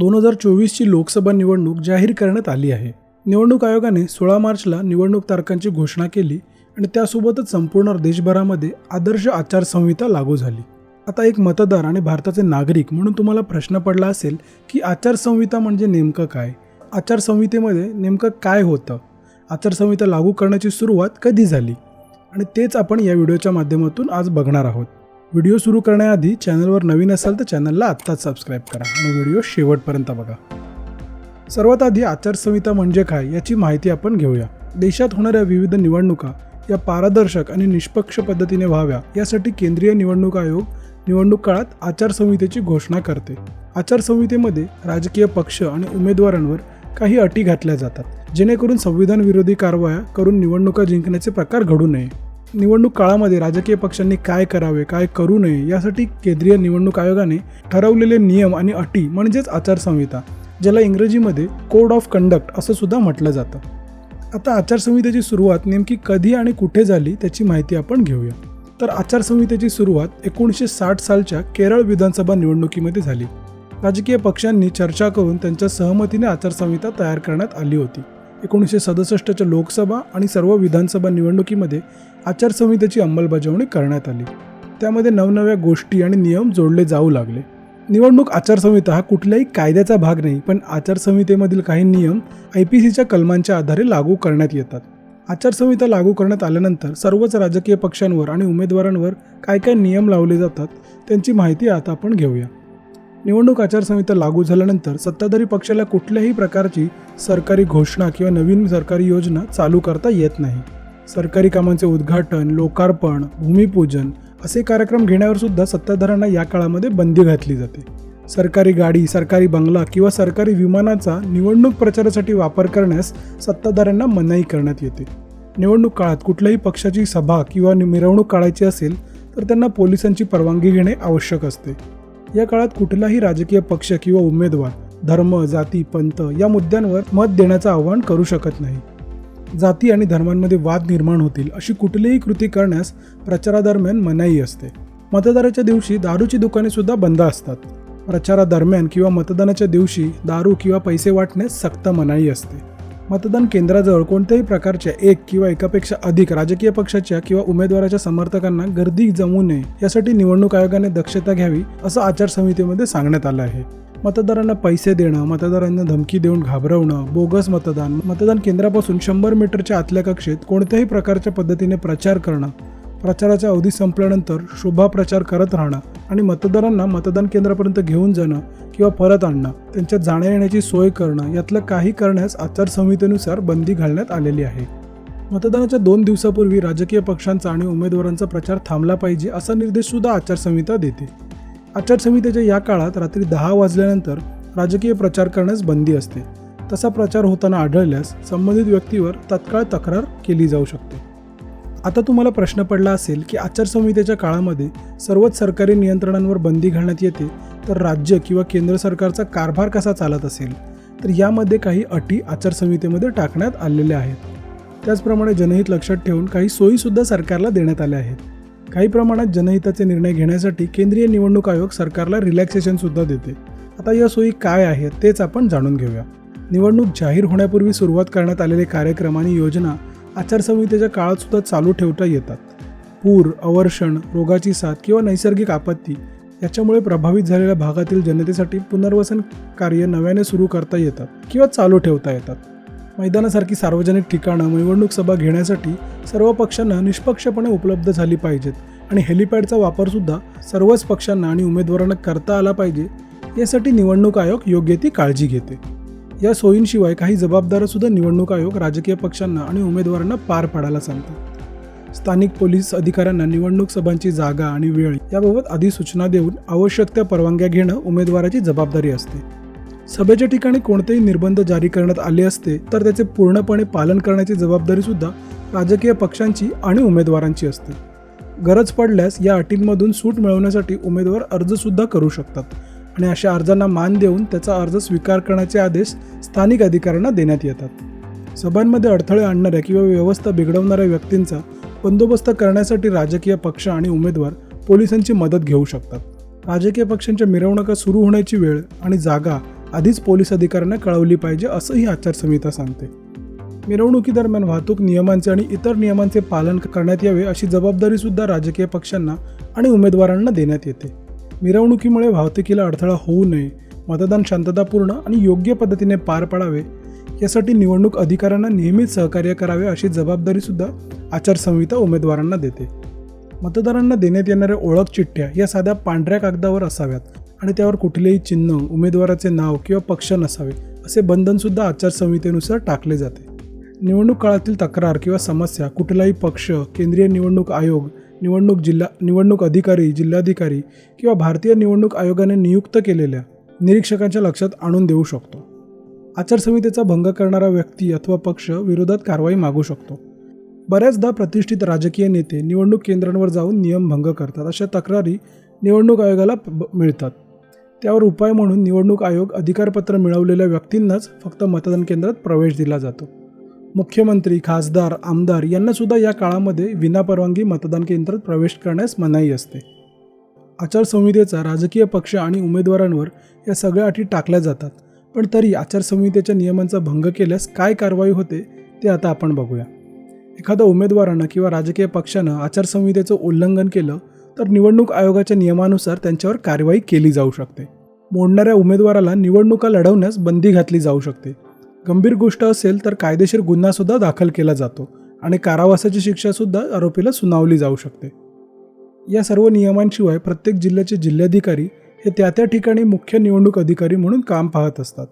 दोन हजार चोवीसची लोकसभा निवडणूक जाहीर करण्यात आली आहे. निवडणूक आयोगाने सोळा मार्चला निवडणूक तारखांची घोषणा केली आणि त्यासोबतच संपूर्ण देशभरामध्ये आदर्श आचारसंहिता लागू झाली. आता एक मतदार आणि भारताचे नागरिक म्हणून तुम्हाला प्रश्न पडला असेल की आचारसंहिता म्हणजे नेमकं काय? आचारसंहितेमध्ये नेमकं काय होतं? आचारसंहिता लागू करण्याची सुरुवात कधी झाली? आणि तेच आपण या व्हिडिओच्या माध्यमातून आज बघणार आहोत. व्हिडिओ सुरू करण्याआधी चॅनलवर नवीन असाल तर चॅनलला आत्ताच सबस्क्राईब करा आणि व्हिडिओ शेवटपर्यंत बघा. सर्वात आधी आचारसंहिता म्हणजे काय याची माहिती आपण घेऊया. देशात होणाऱ्या विविध निवडणुका या पारदर्शक आणि निष्पक्ष पद्धतीने व्हाव्या यासाठी केंद्रीय निवडणूक आयोग निवडणूक काळात आचारसंहितेची घोषणा करते. आचारसंहितेमध्ये राजकीय पक्ष आणि उमेदवारांवर काही अटी घातल्या जातात जेणेकरून संविधान विरोधी कारवाया करून निवडणुका जिंकण्याचे प्रकार घडू नये. निवडणूक काळामध्ये राजकीय पक्षांनी काय करावे काय करू नये यासाठी केंद्रीय निवडणूक आयोगाने ठरवलेले नियम आणि अटी म्हणजेच आचारसंहिता ज्याला इंग्रजीमध्ये कोड ऑफ कंडक्ट असं सुद्धा म्हटलं जातं. आता आचारसंहितेची सुरुवात नेमकी कधी आणि कुठे झाली त्याची माहिती आपण घेऊया. तर आचारसंहितेची सुरुवात एकोणीसशे साठ सालच्या केरळ विधानसभा निवडणुकीमध्ये झाली. राजकीय पक्षांनी चर्चा करून त्यांच्या सहमतीने आचारसंहिता तयार करण्यात आली होती. एकोणीसशे सदुसष्टच्या लोकसभा आणि सर्व विधानसभा निवडणुकीमध्ये आचारसंहितेची अंमलबजावणी करण्यात आली. त्यामध्ये नवनव्या गोष्टी आणि नियम जोडले जाऊ लागले. निवडणूक आचारसंहिता हा कुठल्याही कायद्याचा भाग नाही पण आचारसंहितेमधील काही नियम आय पी सीच्या कलमांच्या आधारे लागू करण्यात येतात. आचारसंहिता लागू करण्यात आल्यानंतर सर्वच राजकीय पक्षांवर आणि उमेदवारांवर काय काय नियम लावले जातात त्यांची माहिती आता आपण घेऊया. निवडणूक आचारसंहिता लागू झाल्यानंतर सत्ताधारी पक्षाला कुठल्याही प्रकारची सरकारी घोषणा किंवा नवीन सरकारी योजना चालू करता येत नाही. सरकारी कामांचे उद्घाटन लोकार्पण भूमिपूजन असे कार्यक्रम घेण्यावर सुद्धा सत्ताधाऱ्यांना या काळामध्ये बंदी घातली जाते. सरकारी गाडी सरकारी बंगला किंवा सरकारी विमानाचा निवडणूक प्रचारासाठी वापर करण्यास सत्ताधाऱ्यांना मनाई करण्यात येते. निवडणूक काळात कुठल्याही पक्षाची सभा किंवा मिरवणूक काढायची असेल तर त्यांना पोलिसांची परवानगी घेणे आवश्यक असते. या काळात कुठलाही राजकीय पक्ष किंवा उमेदवार धर्म जाती पंथ या मुद्द्यांवर मत देण्याचं आवाहन करू शकत नाही. जाती आणि धर्मांमध्ये वाद निर्माण होतील अशी कुठलीही कृती करण्यास प्रचारादरम्यान मनाई असते. मतदानाच्या दिवशी दारूची दुकाने सुद्धा बंद असतात. प्रचारादरम्यान किंवा मतदानाच्या दिवशी दारू किंवा पैसे वाटण्यास सक्त मनाई असते. मतदान केंद्राजवळ कोणत्याही प्रकारच्या एक किंवा एकापेक्षा अधिक राजकीय पक्षाच्या किंवा उमेदवाराच्या समर्थकांना गर्दी जमू नये यासाठी निवडणूक आयोगाने दक्षता घ्यावी असं आचारसंहितेमध्ये सांगण्यात आलं आहे. मतदारांना पैसे देणं मतदारांना धमकी देऊन घाबरवणं बोगस मतदान मतदान केंद्रापासून शंभर मीटरच्या आतल्या कक्षेत कोणत्याही प्रकारच्या पद्धतीने प्रचार करणं प्रचाराचा अवधी संपल्यानंतर शोभा प्रचार करत राहणं आणि मतदारांना मतदान केंद्रापर्यंत घेऊन जाणं किंवा परत आणणं त्यांच्या जाण्या येण्याची सोय करणं यातलं काही करण्यास आचारसंहितेनुसार बंदी घालण्यात आलेली आहे. मतदानाच्या दोन दिवसापूर्वी राजकीय पक्षांचा आणि उमेदवारांचा प्रचार थांबला पाहिजे असा निर्देशसुद्धा आचारसंहिता देते. आचारसंहितेच्या या काळात रात्री दहा वाजल्यानंतर राजकीय प्रचार करण्यास बंदी असते. तसा प्रचार होताना आढळल्यास संबंधित व्यक्तीवर तत्काळ तक्रार केली जाऊ शकते. आता तुम्हाला प्रश्न पडला असेल की आचारसंहितेच्या काळामध्ये सर्वच सरकारी नियंत्रणांवर बंदी घालण्यात येते तर राज्य किंवा केंद्र सरकारचा कारभार कसा चालत असेल? तर यामध्ये काही अटी आचारसंहितेमध्ये टाकण्यात आलेल्या आहेत. त्याचप्रमाणे जनहित लक्षात ठेवून काही सोयीसुद्धा सरकारला देण्यात आल्या आहेत. काही प्रमाणात जनहिताचे निर्णय घेण्यासाठी केंद्रीय निवडणूक आयोग सरकारला रिलॅक्सेशनसुद्धा देते. आता या सोयी काय आहेत तेच आपण जाणून घेऊया. निवडणूक जाहीर होण्यापूर्वी सुरुवात करण्यात आलेले कार्यक्रम आणि योजना आचारसंहितेच्या काळात सुद्धा चालू ठेवता येतात. पूर अवर्षण रोगाची साथ किंवा नैसर्गिक आपत्ती याच्यामुळे प्रभावित झालेल्या भागातील जनतेसाठी पुनर्वसन कार्य नव्याने सुरू करता येतात किंवा चालू ठेवता येतात. मैदानासारखी सार्वजनिक ठिकाणं निवडणूक सभा घेण्यासाठी सर्व पक्षांना निष्पक्षपणे उपलब्ध झाली पाहिजेत आणि हेलिपॅडचा वापरसुद्धा सर्वच पक्षांना आणि उमेदवारांना करता आला पाहिजे यासाठी निवडणूक आयोग योग्य ती काळजी घेते. या सोयींशिवाय काही जबाबदाऱ्यासुद्धा निवडणूक आयोग राजकीय पक्षांना आणि उमेदवारांना पार पाडायला सांगतात. स्थानिक पोलीस अधिकाऱ्यांना निवडणूक सभांची जागा आणि वेळ याबाबत आधी सूचना देऊन आवश्यक त्या परवानग्या घेणं उमेदवाराची जबाबदारी असते. सभेच्या ठिकाणी कोणतेही निर्बंध जारी करण्यात आले असते तर त्याचे पूर्णपणे पालन करण्याची जबाबदारी सुद्धा राजकीय पक्षांची आणि उमेदवारांची असते. गरज पडल्यास या अटींमधून सूट मिळवण्यासाठी उमेदवार अर्जसुद्धा करू शकतात. आणि अशा अर्जांना मान देऊन त्याचा अर्ज स्वीकार करण्याचे आदेश स्थानिक अधिकाऱ्यांना देण्यात येतात. सभांमध्ये अडथळे आणणाऱ्या किंवा व्यवस्था बिघडवणाऱ्या व्यक्तींचा बंदोबस्त करण्यासाठी राजकीय पक्ष आणि उमेदवार पोलिसांची मदत घेऊ शकतात. राजकीय पक्षांच्या मिरवणुका सुरू होण्याची वेळ आणि जागा आधीच पोलीस अधिकाऱ्यांना कळवली पाहिजे असंही आचारसंहिता सांगते. मिरवणुकीदरम्यान वाहतूक नियमांचे आणि इतर नियमांचे पालन करण्यात यावे अशी जबाबदारीसुद्धा राजकीय पक्षांना आणि उमेदवारांना देण्यात येते. मिरवणुकीमुळे वाहतुकीला अडथळा होऊ नये मतदान शांततापूर्ण आणि योग्य पद्धतीने पार पाडावे यासाठी निवडणूक अधिकाऱ्यांना नेहमीच सहकार्य करावे अशी जबाबदारीसुद्धा आचारसंहिता उमेदवारांना देते. मतदारांना देण्यात येणाऱ्या ओळख चिठ्ठ्या या साध्या पांढऱ्या कागदावर असाव्यात आणि त्यावर कुठलेही चिन्ह उमेदवाराचे नाव किंवा पक्ष नसावे असे बंधनसुद्धा आचारसंहितेनुसार टाकले जाते. निवडणूक काळातील तक्रार किंवा समस्या कुठलाही पक्ष केंद्रीय निवडणूक आयोग निवडणूक जिल्हा निवडणूक अधिकारी जिल्हाधिकारी किंवा भारतीय निवडणूक आयोगाने नियुक्त केलेल्या निरीक्षकांच्या लक्षात आणून देऊ शकतो. आचारसंहितेचा भंग करणारा व्यक्ती अथवा पक्ष विरोधात कारवाई मागू शकतो. बऱ्याचदा प्रतिष्ठित राजकीय नेते निवडणूक केंद्रांवर जाऊन नियम भंग करतात अशा तक्रारी निवडणूक आयोगाला ब- मिळतात. त्यावर उपाय म्हणून निवडणूक आयोग अधिकारपत्र मिळवलेल्या व्यक्तींनाच फक्त मतदान केंद्रात प्रवेश दिला जातो. मुख्यमंत्री खासदार आमदार यांनासुद्धा या काळामध्ये विनापरवानगी मतदान केंद्रात प्रवेश करण्यास मनाई असते. आचारसंहितेचा राजकीय पक्ष आणि उमेदवारांवर या सगळ्या अटी टाकल्या जातात. पण तरी आचारसंहितेच्या नियमांचा भंग केल्यास काय कारवाई होते ते आता आपण बघूया. एखाद्या उमेदवारानं किंवा राजकीय पक्षानं आचारसंहितेचं उल्लंघन केलं तर निवडणूक आयोगाच्या नियमानुसार त्यांच्यावर कारवाई केली जाऊ शकते. मोडणाऱ्या उमेदवाराला निवडणुका लढवण्यास बंदी घातली जाऊ शकते. गंभीर गोष्ट असेल तर कायदेशीर गुन्हासुद्धा दाखल केला जातो आणि कारावासाची शिक्षासुद्धा आरोपीला सुनावली जाऊ शकते. या सर्व नियमांशिवाय प्रत्येक जिल्ह्याचे जिल्हाधिकारी हे त्या त्या ठिकाणी मुख्य निवडणूक अधिकारी म्हणून काम पाहत असतात.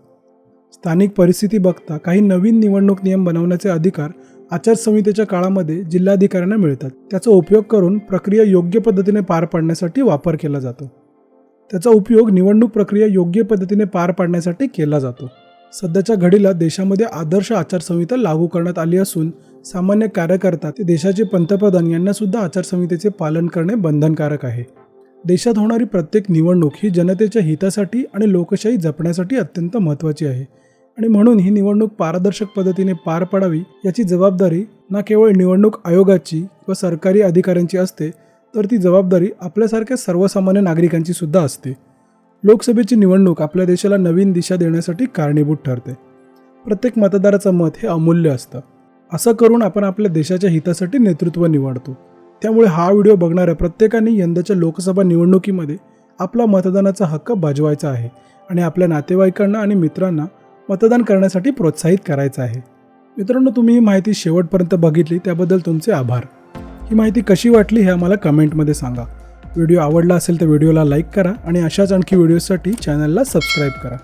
स्थानिक परिस्थिती बघता काही नवीन निवडणूक नियम बनवण्याचे अधिकार आचारसंहितेच्या काळामध्ये जिल्हाधिकाऱ्यांना मिळतात. त्याचा उपयोग करून प्रक्रिया योग्य पद्धतीने पार पाडण्यासाठी वापर केला जातो. त्याचा उपयोग निवडणूक प्रक्रिया योग्य पद्धतीने पार पाडण्यासाठी केला जातो. सध्याच्या घडीला देशामध्ये आदर्श आचारसंहिता लागू करण्यात आली असून सामान्य कार्यकर्ता ते देशाचे पंतप्रधान यांना सुद्धा आचारसंहितेचे पालन करणे बंधनकारक आहे. देशात होणारी प्रत्येक निवडणूक ही जनतेच्या हितासाठी आणि लोकशाही जपण्यासाठी अत्यंत महत्त्वाची आहे. आणि म्हणून ही निवडणूक पारदर्शक पद्धतीने पार पाडावी याची जबाबदारी ना केवळ निवडणूक आयोगाची व सरकारी अधिकाऱ्यांची असते तर ती जबाबदारी आपल्यासारख्या सर्वसामान्य नागरिकांची सुद्धा असते. लोकसभेची निवडणूक आपल्या देशाला नवीन दिशा देण्यासाठी कारणीभूत ठरते. प्रत्येक मतदाराचं मत हे अमूल्य असतं. असं करून आपण आपल्या देशाच्या हितासाठी नेतृत्व निवडतो. त्यामुळे हा व्हिडिओ बघणाऱ्या प्रत्येकाने यंदाच्या लोकसभा निवडणुकीमध्ये आपला मतदानाचा हक्क बजवायचा आहे आणि आपल्या नातेवाईकांना आणि मित्रांना मतदान करण्यासाठी प्रोत्साहित करायचं आहे. मित्रांनो तुम्ही ही माहिती शेवटपर्यंत बघितली त्याबद्दल तुमचे आभार. ही माहिती कशी वाटली हे आम्हाला कमेंटमध्ये सांगा. व्हिडिओ आवडला असेल तर व्हिडिओला लाईक करा आणि अशाच आणखी व्हिडिओसाठी चॅनलला सबस्क्राईब करा.